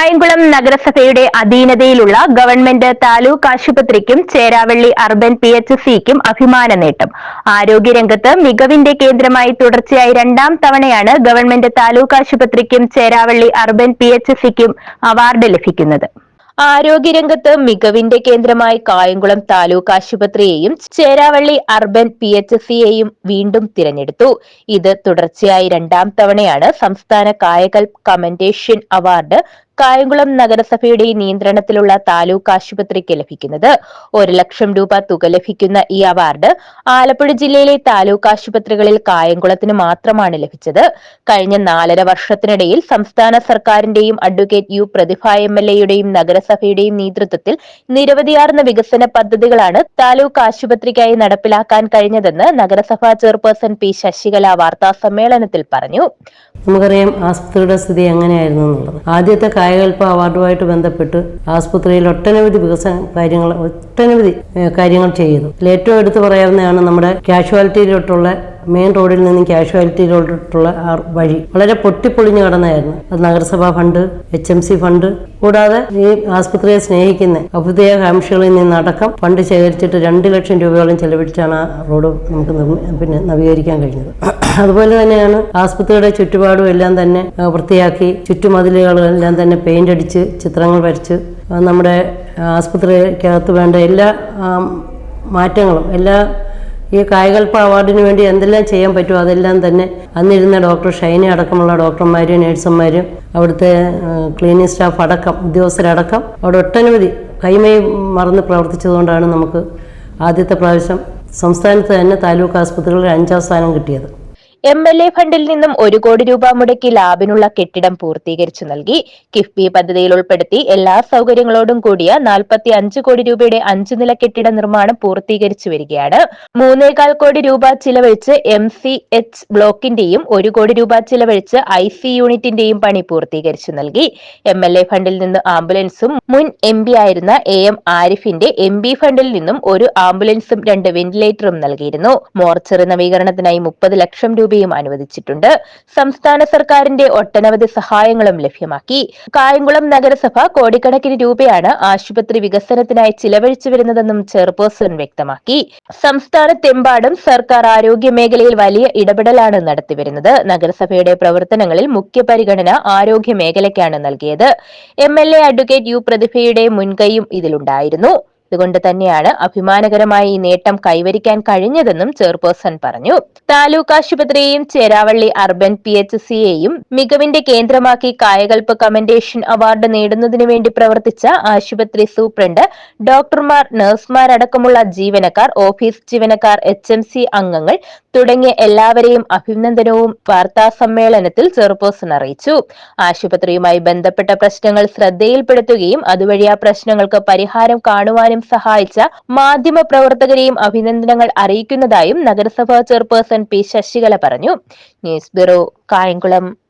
കായംകുളം നഗരസഭയുടെ അധീനതയിലുള്ള ഗവൺമെന്റ് താലൂക്ക് ആശുപത്രിക്കും ചേരാവള്ളി അർബൻ പി എച്ച് സിക്കും അഭിമാന നേട്ടം ആരോഗ്യരംഗത്ത് മികവിന്റെ കേന്ദ്രമായി തുടർച്ചയായി രണ്ടാം തവണയാണ് ഗവൺമെന്റ് താലൂക്ക് ആശുപത്രിക്കും ചേരാവള്ളി അർബൻ പി എച്ച് സിക്കും അവാർഡ് ലഭിക്കുന്നത്. ആരോഗ്യരംഗത്ത് മികവിന്റെ കേന്ദ്രമായി കായംകുളം താലൂക്ക് ആശുപത്രിയെയും ചേരാവള്ളി അർബൻ പി എച്ച് സിയെയും വീണ്ടും തിരഞ്ഞെടുത്തു. ഇത് തുടർച്ചയായി രണ്ടാം തവണയാണ് സംസ്ഥാന കായകൽപ് കമന്റേഷൻ അവാർഡ് കായംകുളം നഗരസഭയുടെ നിയന്ത്രണത്തിലുള്ള താലൂക്ക് ആശുപത്രിക്ക് ലഭിക്കുന്നത് ഒരു ലക്ഷം രൂപ തുക ലഭിക്കുന്ന ഈ അവാർഡ് ആലപ്പുഴ ജില്ലയിലെ താലൂക്ക് ആശുപത്രികളിൽ കായംകുളത്തിന് മാത്രമാണ് ലഭിച്ചത്. കഴിഞ്ഞ നാലര വർഷത്തിനിടയിൽ സംസ്ഥാന സർക്കാരിന്റെയും advocate U Prathibha M L എയുടെയും നഗരസഭയുടെയും നേതൃത്വത്തിൽ നിരവധിയാർന്ന വികസന പദ്ധതികളാണ് താലൂക്ക് ആശുപത്രിക്കായി നടപ്പിലാക്കാൻ കഴിഞ്ഞതെന്ന് നഗരസഭാ ചെയർപേഴ്സൺ പി ശശികല വാർത്താ സമ്മേളനത്തിൽ പറഞ്ഞു. നമുക്കറിയാം ആശുപത്രിയുടെ സ്ഥിതി എങ്ങനെയായിരുന്നു എന്നുള്ളത്. ആദ്യത്തെ കായകൽപ്പ അവാർഡുമായിട്ട് ബന്ധപ്പെട്ട് ആസ്പത്രിയിൽ ഒട്ടനവധി വികസന കാര്യങ്ങൾ ഒട്ടനവധി കാര്യങ്ങൾ ചെയ്യുന്നു ഏറ്റവും എടുത്തു പറയാവുന്നതാണ് നമ്മുടെ കാഷ്വാലിറ്റിയിലോട്ടുള്ള മെയിൻ റോഡിൽ നിന്നും കാഷ്വാലിറ്റിയിലോട്ടുള്ള ആ വഴി വളരെ പൊട്ടിപ്പൊളിഞ്ഞു കടന്നായിരുന്നു. അത് നഗരസഭാ fund H M C fund കൂടാതെ ഈ ആസ്പത്രിയെ സ്നേഹിക്കുന്ന അഭ്യുദയകാംക്ഷികളിൽ നിന്നടക്കം ഫണ്ട് ശേഖരിച്ചിട്ട് രണ്ട് ലക്ഷം രൂപയോളം ചെലവഴിച്ചാണ് ആ റോഡ് നമുക്ക് പിന്നെ നവീകരിക്കാൻ കഴിഞ്ഞത്. അതുപോലെ തന്നെയാണ് ആസ്പത്രിയുടെ ചുറ്റുപാടും എല്ലാം തന്നെ വൃത്തിയാക്കി ചുറ്റുമതിലുകളെല്ലാം തന്നെ പെയിന്റ് അടിച്ച് ചിത്രങ്ങൾ വരച്ച് നമ്മുടെ ആസ്പത്രിക്കകത്ത് വേണ്ട എല്ലാ മാറ്റങ്ങളും എല്ലാ ഈ കായകൽപ്പ അവാർഡിന് വേണ്ടി എന്തെല്ലാം ചെയ്യാൻ പറ്റുമോ അതെല്ലാം തന്നെ അന്നിരുന്ന ഡോക്ടർ ഷൈനി അടക്കമുള്ള ഡോക്ടർമാരും നഴ്സുമാരും അവിടുത്തെ ക്ലീനിങ് സ്റ്റാഫ് അടക്കം ഉദ്യോഗസ്ഥരടക്കം അവിടെ ഒട്ടനവധി കൈമൈ മറന്ന് പ്രവർത്തിച്ചതുകൊണ്ടാണ് നമുക്ക് ആദ്യത്തെ പ്രാവശ്യം സംസ്ഥാനത്ത് തന്നെ താലൂക്ക് ആസ്പത്രികളിൽ അഞ്ചാം സ്ഥാനം കിട്ടിയത്. എം എൽ എ ഫണ്ടിൽ നിന്നും ഒരു കോടി രൂപ മുടക്കി ലാബിനുള്ള കെട്ടിടം പൂർത്തീകരിച്ചു നൽകി. കിഫ്ബി പദ്ധതിയിൽ ഉൾപ്പെടുത്തി എല്ലാ സൗകര്യങ്ങളോടും കൂടിയ നാൽപ്പത്തി അഞ്ച് കോടി രൂപയുടെ അഞ്ചു നില കെട്ടിട നിർമ്മാണം പൂർത്തീകരിച്ചു വരികയാണ്. മൂന്നേകാൽ കോടി രൂപ ചിലവഴിച്ച് എം സി എച്ച് ബ്ലോക്കിന്റെയും ഒരു കോടി രൂപ ചിലവഴിച്ച് ഐ സി യൂണിറ്റിന്റെയും പണി പൂർത്തീകരിച്ചു നൽകി. എം എൽ എ ഫണ്ടിൽ നിന്ന് ആംബുലൻസും മുൻ എം പി ആയിരുന്ന എ എം ആരിഫിന്റെ എം ബി ഫണ്ടിൽ നിന്നും ഒരു ആംബുലൻസും രണ്ട് വെന്റിലേറ്ററും നൽകിയിരുന്നു. മോർച്ചറി നവീകരണത്തിനായി മുപ്പത് ലക്ഷം രൂപയും അനുവദിച്ചിട്ടുണ്ട്. സംസ്ഥാന സർക്കാരിന്റെ ഒട്ടനവധി സഹായങ്ങളും ലഭ്യമാക്കി. കായംകുളം നഗരസഭ കോടിക്കണക്കിന് രൂപയാണ് ആശുപത്രി വികസനത്തിനായി ചിലവഴിച്ചു വരുന്നതെന്നും ചെയർപേഴ്സൺ വ്യക്തമാക്കി. സംസ്ഥാനത്തെമ്പാടും സർക്കാർ ആരോഗ്യ മേഖലയിൽ വലിയ ഇടപെടലാണ് നടത്തിവരുന്നത്. നഗരസഭയുടെ പ്രവർത്തനങ്ങളിൽ മുഖ്യ പരിഗണന ആരോഗ്യ മേഖലയ്ക്കാണ് നൽകിയത്. M L A advocate U പ്രതിഭയുടെ മുൻകൈയും ഇതിലുണ്ടായിരുന്നു. അതുകൊണ്ട് തന്നെയാണ് അഭിമാനകരമായ ഈ നേട്ടം കൈവരിക്കാൻ കഴിഞ്ഞതെന്നും ചെയർപേഴ്സൺ പറഞ്ഞു. താലൂക്ക് ആശുപത്രിയെയും ചേരാവള്ളി അർബൻ പി എച്ച് സിയെയും മികവിന്റെ കേന്ദ്രമാക്കി കായകൽപ്പ് കമന്റേഷൻ അവാർഡ് നേടുന്നതിനു വേണ്ടി പ്രവർത്തിച്ച ആശുപത്രി സൂപ്രണ്ട് ഡോക്ടർമാർ നഴ്സുമാരടക്കമുള്ള ജീവനക്കാർ ഓഫീസ് ജീവനക്കാർ എച്ച് എം സി അംഗങ്ങൾ തുടങ്ങിയ എല്ലാവരെയും അഭിനന്ദനവും വാർത്താ സമ്മേളനത്തിൽ ചെയർപേഴ്സൺ അറിയിച്ചു. ആശുപത്രിയുമായി ബന്ധപ്പെട്ട പ്രശ്നങ്ങൾ ശ്രദ്ധയിൽപ്പെടുത്തുകയും അതുവഴി ആ പ്രശ്നങ്ങൾക്ക് പരിഹാരം കാണുവാനും സഹായിച്ച മാധ്യമ പ്രവർത്തകരെയും അഭിനന്ദനങ്ങൾ അറിയിക്കുന്നതായും നഗരസഭാ ചെയർപേഴ്സൺ പി ശശികല പറഞ്ഞു. News bureau Kayamkulam.